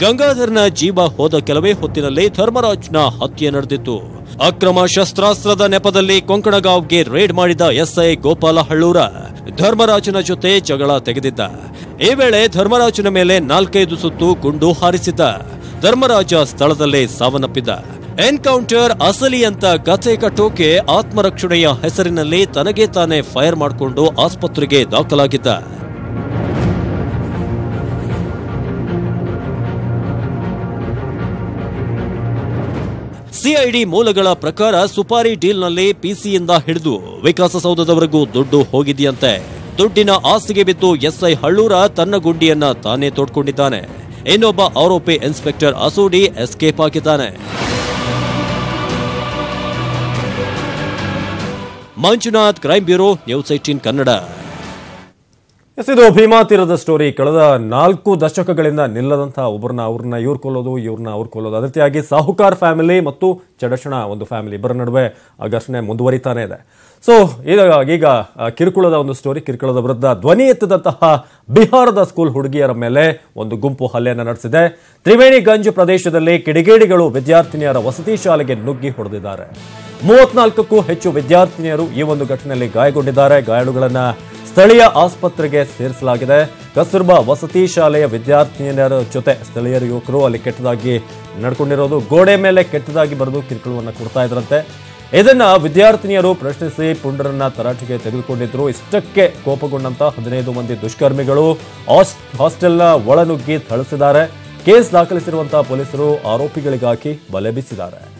ಗಂಗಾಧರ್ನ ಜೀವ ಹೋದ ಕೆಲವೇ ಹೊತ್ತಿನಲ್ಲಿ ಧರ್ಮರಾಜ್ನ ಹತ್ಯೆ ನಡೆದಿತ್ತು. ಅಕ್ರಮ ಶಸ್ತ್ರಾಸ್ತ್ರದ ನೆಪದಲ್ಲಿ ಕೊಂಕಣಗಾವ್ಗೆ ರೇಡ್ ಮಾಡಿದ ಎಸ್ಐ ಗೋಪಾಲ ಹಳ್ಳೂರ ಧರ್ಮರಾಜನ ಜೊತೆ ಜಗಳ ತೆಗೆದಿದ್ದ. ಈ ವೇಳೆ ಧರ್ಮರಾಜನ ಮೇಲೆ ನಾಲ್ಕೈದು ಸುತ್ತು ಗುಂಡು ಹಾರಿಸಿದ್ದ. ಧರ್ಮರಾಜ ಸ್ಥಳದಲ್ಲೇ ಸಾವನ್ನಪ್ಪಿದ್ದ. ಎನ್ಕೌಂಟರ್ ಅಸಲಿ ಅಂತ ಕಥೆ ಕಟ್ಟೋಕೆ ಆತ್ಮರಕ್ಷಣೆಯ ಹೆಸರಿನಲ್ಲಿ ತನಗೆ ತಾನೇ ಫೈರ್ ಮಾಡಿಕೊಂಡು ಆಸ್ಪತ್ರೆಗೆ ದಾಖಲಾಗಿದ್ದ. ಸಿಐಡಿ ಮೂಲಗಳ ಪ್ರಕಾರ ಸುಪಾರಿ ಡೀಲ್ನಲ್ಲಿ ಪಿಸಿಯಿಂದ ಹಿಡಿದು ವಿಕಾಸಸೌಧದವರೆಗೂ ದುಡ್ಡು ಹೋಗಿದೆಯಂತೆ. ದುಡ್ಡಿನ ಆಸ್ತಿಗೆ ಬಿದ್ದು ಎಸ್ಐ ಹಳ್ಳೂರ ತನ್ನ ಗುಂಡಿಯನ್ನ ತಾನೇ ತೋಡ್ಕೊಂಡಿದ್ದಾನೆ. ಇನ್ನೊಬ್ಬ ಆರೋಪಿ ಇನ್ಸ್ಪೆಕ್ಟರ್ ಅಸೂಡಿ ಎಸ್ಕೇಪ್ ಆಗಿದ್ದಾನೆ. Manjunath crime bureau, news eighteen Kannada. Yes ಇದು ಭೀಮಾ ತೀರದ ಸ್ಟೋರಿ ಕಳೆದ ನಾಲ್ಕು ದಶಕಗಳಿಂದ ನಿಲ್ಲದಂತಹ ಒಬ್ಬರನ್ನ ಅವ್ರನ್ನ ಇವ್ರು ಕೊಲ್ಲೋದು, ಇವ್ರನ್ನ ಅವ್ರು ಕೊಲ್ಲೋದು. ಅದೇ ರೀತಿಯಾಗಿ ಸಾಹುಕಾರ್ ಫ್ಯಾಮಿಲಿ ಮತ್ತು ಚಡಶಣ ಒಂದು ಫ್ಯಾಮಿಲಿ ಇಬ್ಬರ ನಡುವೆ ಘರ್ಷಣೆ ಮುಂದುವರಿತಾನೆ ಇದೆ. ಸೊ ಈಗ ಈಗ ಕಿರುಕುಳದ ಒಂದು ಸ್ಟೋರಿ ಕಿರುಕುಳದ ವಿರುದ್ಧ ಧ್ವನಿ ಎತ್ತಿದಂತಹ ಬಿಹಾರದ ಸ್ಕೂಲ್ ಹುಡುಗಿಯರ ಮೇಲೆ ಒಂದು ಗುಂಪು ಹಲ್ಲೆಯನ್ನು ನಡೆಸಿದೆ. ತ್ರಿವೇಣಿಗಂಜ್ ಪ್ರದೇಶದಲ್ಲಿ ಕಿಡಿಗೇಡಿಗಳು ವಿದ್ಯಾರ್ಥಿನಿಯರ ವಸತಿ ಶಾಲೆಗೆ ನುಗ್ಗಿ ಹೊಡೆದಿದ್ದಾರೆ. ಮೂವತ್ನಾಲ್ಕಕ್ಕೂ ಹೆಚ್ಚು ವಿದ್ಯಾರ್ಥಿನಿಯರು ಈ ಒಂದು ಘಟನೆಯಲ್ಲಿ ಗಾಯಗೊಂಡಿದ್ದಾರೆ. ಗಾಯಾಳುಗಳನ್ನ ಸ್ಥಳೀಯ ಆಸ್ಪತ್ರೆಗೆ ಸೇರಿಸಲಾಗಿದೆ. ಕಸ್ತೂರ್ಬಾ ವಸತಿ ಶಾಲೆಯ ವಿದ್ಯಾರ್ಥಿನಿಯರ ಜೊತೆ ಸ್ಥಳೀಯರ ಯುವಕರು ಅಲ್ಲಿ ಕೆಟ್ಟದಾಗಿ ನಡ್ಕೊಂಡಿರೋದು, ಗೋಡೆ ಮೇಲೆ ಕೆಟ್ಟದಾಗಿ ಬರೆದು ಕಿರುಕುಳವನ್ನು ಕೊಡ್ತಾ ಇದ್ರಂತೆ. ಇದನ್ನ ವಿದ್ಯಾರ್ಥಿನಿಯರು ಪ್ರಶ್ನಿಸಿ ಪುಂಡರನ್ನ ತರಾಟೆಗೆ ತೆಗೆದುಕೊಂಡಿದ್ರು. ಇಷ್ಟಕ್ಕೆ ಕೋಪಗೊಂಡಂತ ಹದಿನೈದು ಮಂದಿ ದುಷ್ಕರ್ಮಿಗಳು ಹಾಸ್- ಹಾಸ್ಟೆಲ್ನ ಒಳನುಗ್ಗಿ ಥಳಿಸಿದ್ದಾರೆ. ಕೇಸ್ ದಾಖಲಿಸಿರುವಂತಹ ಪೊಲೀಸರು ಆರೋಪಿಗಳಿಗಾಗಿ ಬಲೆ ಬೀಸಿದ್ದಾರೆ.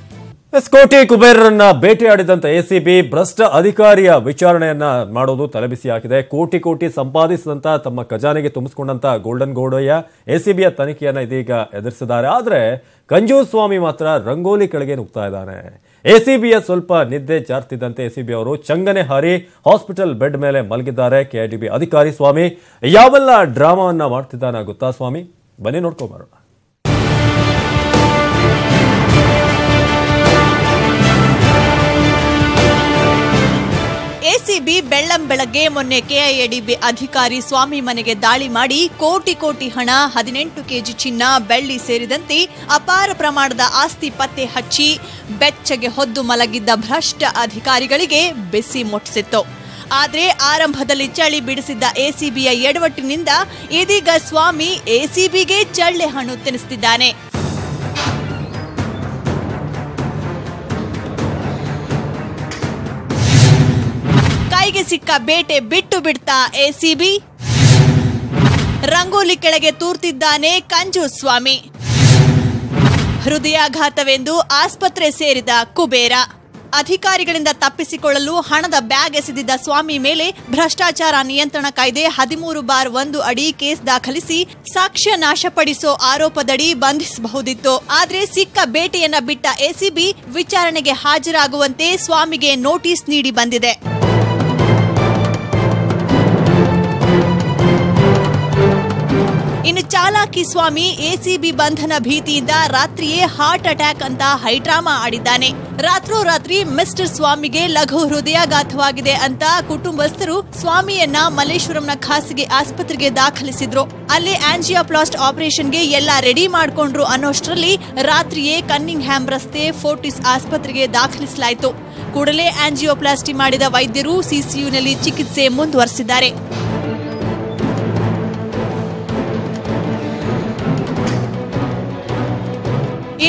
ಕೋಟಿ ಕುಬೇರರನ್ನ ಭೇಟಿಯಾಡಿದಂತ ಎಸಿಬಿ ಭ್ರಷ್ಟ ಅಧಿಕಾರಿಯ ವಿಚಾರಣೆಯನ್ನ ಮಾಡೋದು ತಲೆಬಿಸಿ ಹಾಕಿದೆ. ಕೋಟಿ ಕೋಟಿ ಸಂಪಾದಿಸಿದಂತ ತಮ್ಮ ಖಜಾನೆಗೆ ತುಂಬಿಸಿಕೊಂಡಂತ ಗೋಲ್ಡನ್ ಗೌಡಯ್ಯ ಎಸಿಬಿಯ ತನಿಖೆಯನ್ನ ಇದೀಗ ಎದುರಿಸಿದ್ದಾರೆ. ಆದ್ರೆ ಕಂಜೂರ್ ಸ್ವಾಮಿ ಮಾತ್ರ ರಂಗೋಲಿ ಕೆಳಗೆ ನುಗ್ತಾ ಇದ್ದಾನೆ. ಎಸಿಬಿಯ ಸ್ವಲ್ಪ ನಿದ್ದೆ ಜಾರ್ತಿದ್ದಂತೆ ಎಸಿಬಿ ಅವರು ಚಂಗನೆ ಹಾರಿ ಹಾಸ್ಪಿಟಲ್ ಬೆಡ್ ಮೇಲೆ ಮಲಗಿದ್ದಾರೆ ಕೆಐಡಿಬಿ ಅಧಿಕಾರಿ ಸ್ವಾಮಿ. ಯಾವೆಲ್ಲ ಡ್ರಾಮಾವನ್ನ ಮಾಡ್ತಿದ್ದಾನ ಗೊತ್ತಾ ಸ್ವಾಮಿ? ಬನ್ನಿ ನೋಡ್ಕೊಂಬರೋಣ ಎಸಿಬಿ ಬೆಳ್ಳಂ ಬೆಳಗ್ಗೆ ಮೊನ್ನೆ ಕೆಐಎಡಿಬಿ ಅಧಿಕಾರಿ ಸ್ವಾಮಿ ಮನೆಗೆ ದಾಳಿ ಮಾಡಿ ಕೋಟಿ ಕೋಟಿ ಹಣ, ಹದಿನೆಂಟು ಕೆಜಿ ಚಿನ್ನ, ಬೆಳ್ಳಿ ಸೇರಿದಂತೆ ಅಪಾರ ಪ್ರಮಾಣದ ಆಸ್ತಿ ಪತ್ತೆ ಹಚ್ಚಿ ಬೆಚ್ಚಗೆ ಹೊದ್ದು ಮಲಗಿದ್ದ ಭ್ರಷ್ಟ ಅಧಿಕಾರಿಗಳಿಗೆ ಬಿಸಿ ಮುಟ್ಟಿಸಿತ್ತು. ಆದರೆ ಆರಂಭದಲ್ಲಿ ಚಳಿ ಬಿಡಿಸಿದ್ದ ಎಸಿಬಿಯ ಎಡವಟ್ಟಿನಿಂದ ಇದೀಗ ಸ್ವಾಮಿ ಎಸಿಬಿಗೆ ಚಳ್ಳೆ ಹಣ್ಣು ತಿನ್ನಿಸ್ತಿದ್ದಾನೆ ಸಿಕ್ಕ ಬೇಟೆ ಬಿಟ್ಟು ಬಿಡ್ತಾ ಎಸಿಬಿ. ರಂಗೋಲಿ ಕೆಳಗೆ ತೂರ್ತಿದ್ದಾನೆ ಕಂಜು ಸ್ವಾಮಿ. ಹೃದಯಾಘಾತವೆಂದು ಆಸ್ಪತ್ರೆ ಸೇರಿದ ಕುಬೇರ. ಅಧಿಕಾರಿಗಳಿಂದ ತಪ್ಪಿಸಿಕೊಳ್ಳಲು ಹಣದ ಬ್ಯಾಗ್ ಎಸೆದಿದ್ದ ಸ್ವಾಮಿ ಮೇಲೆ ಭ್ರಷ್ಟಾಚಾರ ನಿಯಂತ್ರಣ ಕಾಯ್ದೆ ಹದಿಮೂರು ಬಾರ್ ಒಂದು ಅಡಿ ಕೇಸ್ ದಾಖಲಿಸಿ ಸಾಕ್ಷ್ಯ ನಾಶಪಡಿಸೋ ಆರೋಪದಡಿ ಬಂಧಿಸಬಹುದಿತ್ತು. ಆದರೆ ಸಿಕ್ಕ ಬೇಟೆಯನ್ನ ಬಿಟ್ಟ ಎಸಿಬಿ ವಿಚಾರಣೆಗೆ ಹಾಜರಾಗುವಂತೆ ಸ್ವಾಮಿಗೆ ನೋಟಿಸ್ ನೀಡಿ ಬಂದಿದೆ. ಚಾಲಾಕಿ ಸ್ವಾಮಿ ಎಸಿಬಿ ಬಂಧನ ಭೀತಿಯಿಂದ ರಾತ್ರಿಯೇ ಹಾರ್ಟ್ ಅಟ್ಯಾಕ್ ಅಂತ ಹೈಡ್ರಾಮಾ ಆಡಿದ್ದಾನೆ. ರಾತ್ರೋರಾತ್ರಿ ಮಿಸ್ಟರ್ ಸ್ವಾಮಿಗೆ ಲಘು ಹೃದಯಾಘಾತವಾಗಿದೆ ಅಂತ ಕುಟುಂಬಸ್ಥರು ಸ್ವಾಮಿಯನ್ನ ಮಲ್ಲೇಶ್ವರಂನ ಖಾಸಗಿ ಆಸ್ಪತ್ರೆಗೆ ದಾಖಲಿಸಿದ್ರು. ಅಲ್ಲಿ ಆಂಜಿಯೋಪ್ಲಾಸ್ಟ್ ಆಪರೇಷನ್ಗೆ ಎಲ್ಲ ರೆಡಿ ಮಾಡ್ಕೊಂಡ್ರು ಅನ್ನೋಷ್ಟರಲ್ಲಿ ರಾತ್ರಿಯೇ ಕನ್ನಿಂಗ್ ಹ್ಯಾಮ್ ರಸ್ತೆ ಫೋರ್ಟಿಸ್ ಆಸ್ಪತ್ರೆಗೆ ದಾಖಲಿಸಲಾಯಿತು. ಕೂಡಲೇ ಆಂಜಿಯೋಪ್ಲಾಸ್ಟಿ ಮಾಡಿದ ವೈದ್ಯರು ಸಿಸಿಯುನಲ್ಲಿ ಚಿಕಿತ್ಸೆ ಮುಂದುವರೆಸಿದ್ದಾರೆ.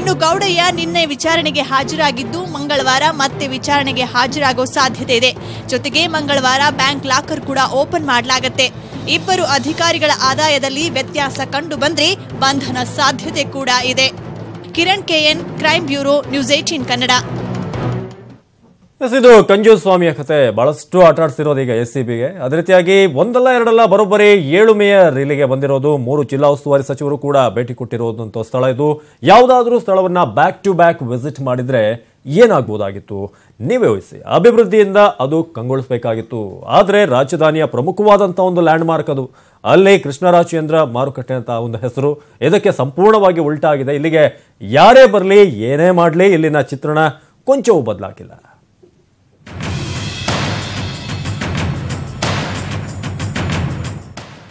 ಇನ್ನು ಗೌಡಯ್ಯ ನಿನ್ನೆ ವಿಚಾರಣೆಗೆ ಹಾಜರಾಗಿದ್ದು ಮಂಗಳವಾರ ಮತ್ತೆ ವಿಚಾರಣೆಗೆ ಹಾಜರಾಗೋ ಸಾಧ್ಯತೆ ಇದೆ. ಜೊತೆಗೆ ಮಂಗಳವಾರ ಬ್ಯಾಂಕ್ ಲಾಕರ್ ಕೂಡ ಓಪನ್ ಮಾಡಲಾಗತ್ತೆ. ಇಬ್ಬರು ಅಧಿಕಾರಿಗಳ ಆದಾಯದಲ್ಲಿ ವ್ಯತ್ಯಾಸ ಕಂಡು ಬಂದ್ರೆ ಬಂಧನ ಸಾಧ್ಯತೆ ಕೂಡ ಇದೆ. Kiran KN crime bureau, news eighteen Kannada. Yes ಇದು ಕಂಜು ಸ್ವಾಮಿಯ ಕತೆ. ಬಹಳಷ್ಟು ಆಟ ಆಡ್ಸಿರೋದು ಈಗ ಎಸ್ ಸಿ ಬಿಗೆ ಅದೇ ರೀತಿಯಾಗಿ ಒಂದಲ್ಲ ಎರಡಲ್ಲ ಬರೋಬ್ಬರಿ ಏಳು ಮೇಯರ್ ಇಲ್ಲಿಗೆ ಬಂದಿರೋದು. ಮೂರು ಜಿಲ್ಲಾ ಉಸ್ತುವಾರಿ ಸಚಿವರು ಕೂಡ ಭೇಟಿ ಕೊಟ್ಟಿರೋದಂಥ ಸ್ಥಳ ಇದು. ಯಾವುದಾದ್ರೂ ಸ್ಥಳವನ್ನ ಬ್ಯಾಕ್ ಟು ಬ್ಯಾಕ್ ವಿಸಿಟ್ ಮಾಡಿದ್ರೆ ಏನಾಗ್ಬೋದಾಗಿತ್ತು? ನೀವೇ ಊಹಿಸಿ ಅಭಿವೃದ್ಧಿಯಿಂದ ಅದು ಕಂಗೊಳಿಸಬೇಕಾಗಿತ್ತು. ಆದರೆ ರಾಜಧಾನಿಯ ಪ್ರಮುಖವಾದಂತ ಒಂದು ಲ್ಯಾಂಡ್ ಮಾರ್ಕ್ ಅದು. ಅಲ್ಲಿ ಕೃಷ್ಣರಾಜೇಂದ್ರ ಮಾರುಕಟ್ಟೆ ಅಂತ ಒಂದು ಹೆಸರು. ಇದಕ್ಕೆ ಸಂಪೂರ್ಣವಾಗಿ ಉಲ್ಟಾಗಿದೆ. ಇಲ್ಲಿಗೆ ಯಾರೇ ಬರಲಿ, ಏನೇ ಮಾಡಲಿ, ಇಲ್ಲಿನ ಚಿತ್ರಣ ಕೊಂಚವೂ ಬದಲಾಗಿಲ್ಲ.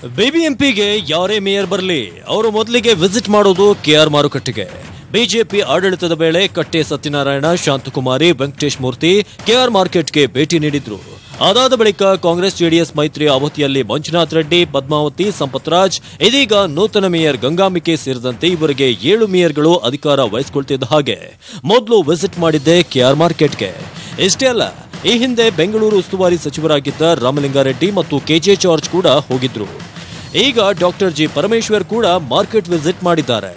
ಬಿಬಿಎಂಪಿಗೆ ಯಾರೇ ಮೇಯರ್ ಬರಲಿ ಅವರು ಮೊದಲಿಗೆ ವಿಸಿಟ್ ಮಾಡೋದು ಕೆಆರ್ ಮಾರುಕಟ್ಟೆಗೆ. ಬಿಜೆಪಿ ಆಡಳಿತದ ವೇಳೆ ಕಟ್ಟೆ ಸತ್ಯನಾರಾಯಣ ಶಾಂತಕುಮಾರಿ, ವೆಂಕಟೇಶ್ ಮೂರ್ತಿ, ಕೆಆರ್ ಮಾರ್ಕೆಟ್ಗೆ ಭೇಟಿ ನೀಡಿದ್ರು. ಅದಾದ ಬಳಿಕ ಕಾಂಗ್ರೆಸ್, ಜೆಡಿಎಸ್ ಮೈತ್ರಿ ಅವಧಿಯಲ್ಲಿ ಮಂಜುನಾಥ್ ರೆಡ್ಡಿ, ಪದ್ಮಾವತಿ, ಸಂಪತ್ರಾಜ್, ಇದೀಗ ನೂತನ ಮೇಯರ್ ಗಂಗಾಂಬಿಕೆ ಸೇರಿದಂತೆ ಇವರಿಗೆ ಏಳು ಮೇಯರ್ಗಳು ಅಧಿಕಾರ ವಹಿಸಿಕೊಳ್ತಿದ್ದ ಹಾಗೆ. ಮೊದಲು ವಿಸಿಟ್ ಮಾಡಿದ್ದೆ ಕೆಆರ್ ಮಾರ್ಕೆಟ್ಗೆ. ಇಷ್ಟೇ ಅಲ್ಲ, ಈ ಹಿಂದೆ ಬೆಂಗಳೂರು ಉಸ್ತುವಾರಿ ಸಚಿವರಾಗಿದ್ದ ರಾಮಲಿಂಗಾರೆಡ್ಡಿ ಮತ್ತು ಕೆಜೆ ಜಾರ್ಜ್ ಕೂಡ ಹೋಗಿದ್ರು. ಈಗ ಡಾಕ್ಟರ್ ಜಿ ಪರಮೇಶ್ವರ್ ಕೂಡ ಮಾರ್ಕೆಟ್ ವಿಸಿಟ್ ಮಾಡಿದ್ದಾರೆ.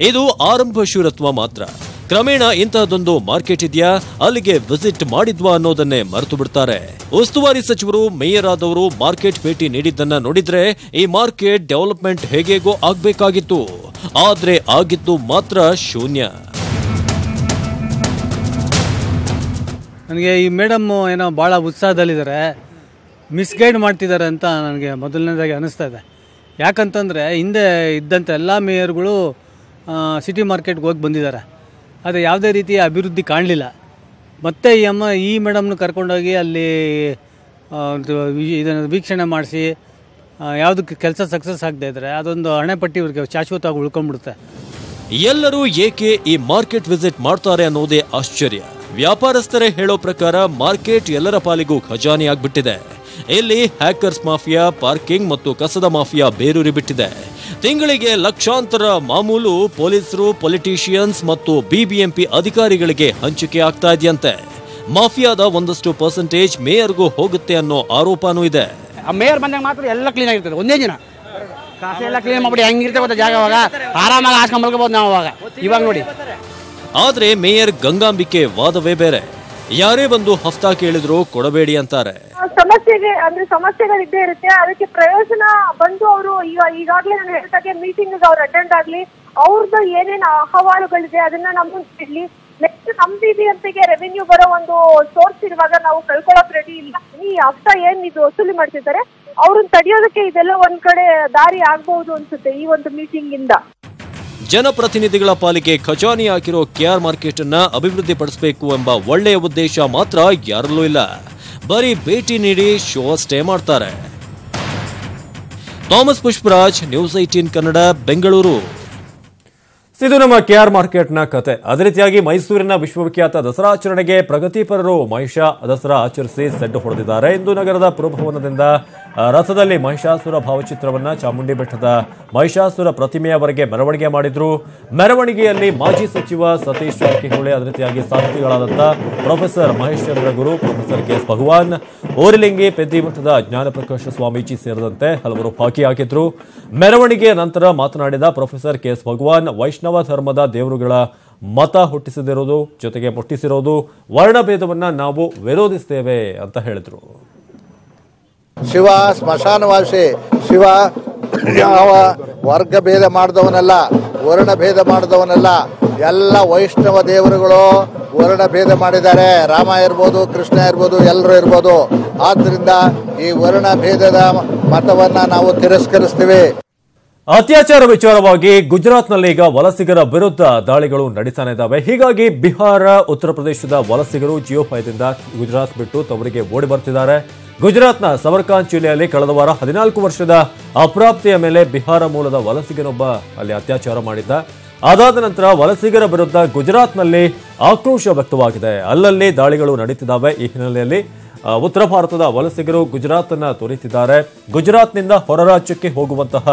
ಇದು ಆರಂಭ ಶೂರತ್ವ ಮಾತ್ರ. ಕ್ರಮೇಣ ಇಂತಹದೊಂದು ಮಾರ್ಕೆಟ್ ಇದೆಯಾ? ಅಲ್ಲಿಗೆ ವಿಸಿಟ್ ಮಾಡಿದ್ವಾ ಅನ್ನೋದನ್ನೇ ಮರೆತು ಬಿಡ್ತಾರೆ. ಉಸ್ತುವಾರಿ ಸಚಿವರು, ಮೇಯರ್ ಆದವರು ಮಾರ್ಕೆಟ್ ಭೇಟಿ ನೀಡಿದ್ದನ್ನ ನೋಡಿದ್ರೆ ಈ ಮಾರ್ಕೆಟ್ ಡೆವಲಪ್ಮೆಂಟ್ ಹೇಗೇಗೋ ಆಗ್ಬೇಕಾಗಿತ್ತು. ಆದ್ರೆ ಆಗಿದ್ದು ಮಾತ್ರ ಶೂನ್ಯ. ನನಗೆ ಈ ಮೇಡಮ್ ಏನೋ ಭಾಳ ಉತ್ಸಾಹದಲ್ಲಿದ್ದಾರೆ. ಮಿಸ್ಗೈಡ್ ಮಾಡ್ತಿದ್ದಾರೆ ಅಂತ ನನಗೆ ಮೊದಲನೇದಾಗಿ ಅನ್ನಿಸ್ತಾ ಇದೆ. ಯಾಕಂತಂದರೆ ಹಿಂದೆ ಇದ್ದಂಥ ಎಲ್ಲ ಮೇಯರ್ಗಳು ಸಿಟಿ ಮಾರ್ಕೆಟ್ಗೆ ಹೋಗಿ ಬಂದಿದ್ದಾರೆ. ಆದರೆ ಯಾವುದೇ ರೀತಿಯ ಅಭಿವೃದ್ಧಿ ಕಾಣಲಿಲ್ಲ. ಮತ್ತೆ ಈ ಅಮ್ಮ, ಈ ಮೇಡಮ್ನ ಕರ್ಕೊಂಡೋಗಿ ಅಲ್ಲಿ ಇದನ್ನು ವೀಕ್ಷಣೆ ಮಾಡಿಸಿ ಯಾವುದಕ್ಕೆ ಕೆಲಸ ಸಕ್ಸಸ್ ಆಗದೆ ಇದ್ದರೆ ಅದೊಂದು ಹಣೆಪಟ್ಟಿ ಇವ್ರಿಗೆ ಶಾಶ್ವತವಾಗಿ ಉಳ್ಕೊಂಡ್ಬಿಡುತ್ತೆ. ಎಲ್ಲರೂ ಏಕೆ ಈ ಮಾರ್ಕೆಟ್ ವಿಸಿಟ್ ಮಾಡ್ತಾರೆ ಅನ್ನೋದೇ ಆಶ್ಚರ್ಯ. ವ್ಯಾಪಾರಸ್ಥರೇ ಹೇಳೋ ಪ್ರಕಾರ ಮಾರ್ಕೆಟ್ ಎಲ್ಲರ ಪಾಲಿಗೂ ಖಜಾನೆ ಆಗ್ಬಿಟ್ಟಿದೆ. ಇಲ್ಲಿ ಹ್ಯಾಕರ್ಸ್ ಮಾಫಿಯಾ ಪಾರ್ಕಿಂಗ್ ಮತ್ತು ಕಸದ ಮಾಫಿಯಾ ಬೇರೂರಿ ಬಿಟ್ಟಿದೆ ತಿಂಗಳಿಗೆ ಲಕ್ಷಾಂತರ ಮಾಮೂಲು ಪೊಲೀಸರು ಪೊಲಿಟಿಷಿಯನ್ಸ್ ಮತ್ತು ಬಿಬಿಎಂಪಿ ಅಧಿಕಾರಿಗಳಿಗೆ ಹಂಚಿಕೆ ಆಗ್ತಾ ಇದೆಯಂತೆ. ಮಾಫಿಯಾದ ಒಂದಷ್ಟು ಪರ್ಸೆಂಟೇಜ್ ಮೇಯರ್ಗೂ ಹೋಗುತ್ತೆ ಅನ್ನೋ ಆರೋಪನೂ ಇದೆ. ಆ ಮೇಯರ್ ಬಂದಾಗ ಮಾತ್ರ ಎಲ್ಲ ಕ್ಲೀನ್ ಆಗಿರ್ತದೆ ಒಂದೇ ದಿನ. ಕಸ ಎಲ್ಲ ಕ್ಲೀನ್ ಮಾಡಿ ಹೆಂಗಿರ್ತೇವೆ ಗೊತ್ತಾ ಜಾಗ ಅವಾಗ. ಆರಾಮಾಗಿ ಹಾಸ್ಕೊಂಡ್ ನಾವು ಅವಾಗ. ಇವಾಗ ನೋಡಿ. ಆದ್ರೆ ಮೇಯರ್ ಗಂಗಾಂಬಿಕೆ ವಾದವೇ ಬೇರೆ. ಯಾರೇ ಬಂದು ಹಫ್ತಾ ಕೇಳಿದ್ರು ಕೊಡಬೇಡಿ ಅಂತಾರೆ. ಸಮಸ್ಯೆಗೆ, ಅಂದ್ರೆ ಸಮಸ್ಯೆಗಳಿದ್ದೇ ಇರುತ್ತೆ. ಅದಕ್ಕೆ ಪ್ರಯೋಜನ ಬಂದು ಅವರು ಈಗ, ಈಗಾಗಲೇ ನಾನು ಹೇಳ್ತಾಗೆ ಮೀಟಿಂಗ್ ಅವ್ರು ಅಟೆಂಡ್ ಆಗ್ಲಿ ಅವ್ರದ್ದು ಏನೇನು ಅಹವಾಲುಗಳಿದೆ ಅದನ್ನ ನಮ್ಮ ಇಡ್ಲಿ ನೆಕ್ಸ್ಟ್ ನಮ್ ಬಿಬಿಎಂಪಿಗೆ ರೆವಿನ್ಯೂ ಬರೋ ಒಂದು ಸೋರ್ಸ್ ಇರುವಾಗ ನಾವು ಕಳ್ಕೊಳಕ್ ರೆಡಿ ಇಲ್ಲ. ಈ ಹಫ್ತಾ ಏನ್ ಇದು ವಸೂಲಿ ಮಾಡ್ತಿದ್ದಾರೆ, ಅವ್ರನ್ನ ತಡೆಯೋದಕ್ಕೆ ಇದೆಲ್ಲ ಒಂದ್ ಕಡೆ ದಾರಿ ಆಗ್ಬಹುದು ಅನ್ಸುತ್ತೆ ಈ ಒಂದು ಮೀಟಿಂಗ್ ಇಂದ ಜನಪ್ರತಿನಿಧಿಗಳ ಪಾಲಿಗೆ ಖಜಾನೆ ಹಾಕಿರೋ ಕೆಆರ್ ಮಾರ್ಕೆಟ್ ಅನ್ನ ಅಭಿವೃದ್ಧಿಪಡಿಸಬೇಕು ಎಂಬ ಒಳ್ಳೆಯ ಉದ್ದೇಶ ಮಾತ್ರ ಯಾರಲ್ಲೂ ಇಲ್ಲ. ಬರೀ ಭೇಟಿ ನೀಡಿ ಶೋ ಸ್ಟೇ ಮಾಡ್ತಾರೆ. Thomas Pushparaj, news eighteen Kannada, Bengaluru. ಇದು ನಮ್ಮ ಕೆಆರ್ ಮಾರ್ಕೆಟ್ನ ಕತೆ. ಅದೇ ರೀತಿಯಾಗಿ ಮೈಸೂರಿನ ವಿಶ್ವವಿಖ್ಯಾತ ದಸರಾ ಆಚರಣೆಗೆ ಪ್ರಗತಿಪರರು ಮಹಿಷಾ ದಸರಾ ಆಚರಿಸಿ ಸೆಡ್ಡು ಹೊಡೆದಿದ್ದಾರೆ. ಇಂದು ನಗರದ ಪುರಭವನದಿಂದ ರಥದಲ್ಲಿ ಮಹಿಷಾಸುರ ಭಾವಚಿತ್ರವನ್ನು ಚಾಮುಂಡಿ ಬೆಟ್ಟದ ಮಹಿಷಾಸುರ ಪ್ರತಿಮೆಯವರೆಗೆ ಮೆರವಣಿಗೆ ಮಾಡಿದ್ರು. ಮೆರವಣಿಗೆಯಲ್ಲಿ ಮಾಜಿ ಸಚಿವ ಸತೀಶ್ ಜಾರಕಿಹೊಳಿ ಅದೇ ರೀತಿಯಾಗಿ ಸಾಹಿತಿಗಳಾದಂಥ professor Mahesh Guru, professor K S Bhagwan, Orilingi ಪೆದ್ದಿಮಠದ Jnanaprakasha Swamiji ಸೇರಿದಂತೆ ಹಲವರು ಭಾಗಿಯಾಗಿದ್ರು. ಮೆರವಣಿಗೆಯ ನಂತರ ಮಾತನಾಡಿದ ಪ್ರೊಫೆಸರ್ ಕೆ ಎಸ್ ಭಗವಾನ್, ವೈಷ್ಣವ ಧರ್ಮದ ದೇವರುಗಳ ಮತ ಹುಟ್ಟಿಸದಿರೋದು, ಜೊತೆಗೆ ಮುಟ್ಟಿಸಿರೋದು, ವರ್ಣಭೇದವನ್ನು ನಾವು ವಿರೋಧಿಸ್ತೇವೆ ಅಂತ ಹೇಳಿದ್ರು. ಶಿವ, ಸ್ಮಶಾನವಾಸಿ, ಶಿವ, ಯಾವ ವರ್ಗ ಭೇದ ಮಾಡಿದವನಲ್ಲ ವರ್ಣ ಭೇದ ಮಾಡಿದವನಲ್ಲ, ಎಲ್ಲ ವೈಷ್ಣವ ದೇವರುಗಳು ವರ್ಣ ಭೇದ ಮಾಡಿದ್ದಾರೆ. ರಾಮ ಇರ್ಬೋದು, ಕೃಷ್ಣ ಇರ್ಬೋದು, ಎಲ್ಲರೂ ಇರ್ಬೋದು. ಆದ್ದರಿಂದ ಈ ವರ್ಣ ಭೇದದ ಮತವನ್ನ ನಾವು ತಿರಸ್ಕರಿಸ್ತೀವಿ. ಅತ್ಯಾಚಾರ ವಿಚಾರವಾಗಿ ಗುಜರಾತ್ನಲ್ಲಿ ಈಗ ವಲಸಿಗರ ವಿರುದ್ಧ ದಾಳಿಗಳು ನಡೀತಾನೆ ಇದ್ದಾವೆ. ಹೀಗಾಗಿ ಬಿಹಾರ, ಉತ್ತರ ಪ್ರದೇಶದ ವಲಸಿಗರು ಜಿಯೋ ಭಯದಿಂದ ಗುಜರಾತ್ ಬಿಟ್ಟು ತವರಿಗೆ ಓಡಿ ಬರ್ತಿದ್ದಾರೆ. ಗುಜರಾತ್ನ ಸವರ್ಕಾನ್ ಜಿಲ್ಲೆಯಲ್ಲಿ ಕಳೆದ ವಾರ ಹದಿನಾಲ್ಕು ವರ್ಷದ ಅಪ್ರಾಪ್ತಿಯ ಮೇಲೆ ಬಿಹಾರ ಮೂಲದ ವಲಸಿಗನೊಬ್ಬ ಅಲ್ಲಿ ಅತ್ಯಾಚಾರ ಮಾಡಿದ್ದ. ಅದಾದ ನಂತರ ವಲಸಿಗರ ವಿರುದ್ಧ ಗುಜರಾತ್ನಲ್ಲಿ ಆಕ್ರೋಶ ವ್ಯಕ್ತವಾಗಿದೆ. ಅಲ್ಲಲ್ಲಿ ದಾಳಿಗಳು ನಡೀತಿದ್ದಾವೆ. ಈ ಹಿನ್ನೆಲೆಯಲ್ಲಿ ಉತ್ತರ ಭಾರತದ ವಲಸಿಗರು ಗುಜರಾತ್ ಅನ್ನ ತೊರೆತಿದ್ದಾರೆ ಗುಜರಾತ್ನಿಂದ ಹೊರ ರಾಜ್ಯಕ್ಕೆ ಹೋಗುವಂತಹ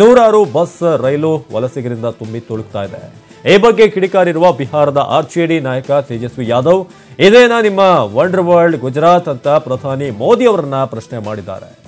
ನೂರಾರು ಬಸ್, ರೈಲು ವಲಸಿಗರಿಂದ ತುಂಬಿ ತುಳುಕ್ತಾ ಇದೆ. ಈ ಬಗ್ಗೆ ಕಿಡಿಕಾರಿರುವ ಬಿಹಾರದ ಆರ್ಜೆಡಿ ನಾಯಕ ತೇಜಸ್ವಿ ಯಾದವ್. ಇದೇನಾ ನಿಮ್ಮ ವಂಡರ್ ವರ್ಲ್ಡ್ ಗುಜರಾತ್ ಅಂತ ಪ್ರಧಾನಿ ಮೋದಿ ಅವರನ್ನ ಪ್ರಶ್ನೆ ಮಾಡಿದ್ದಾರೆ.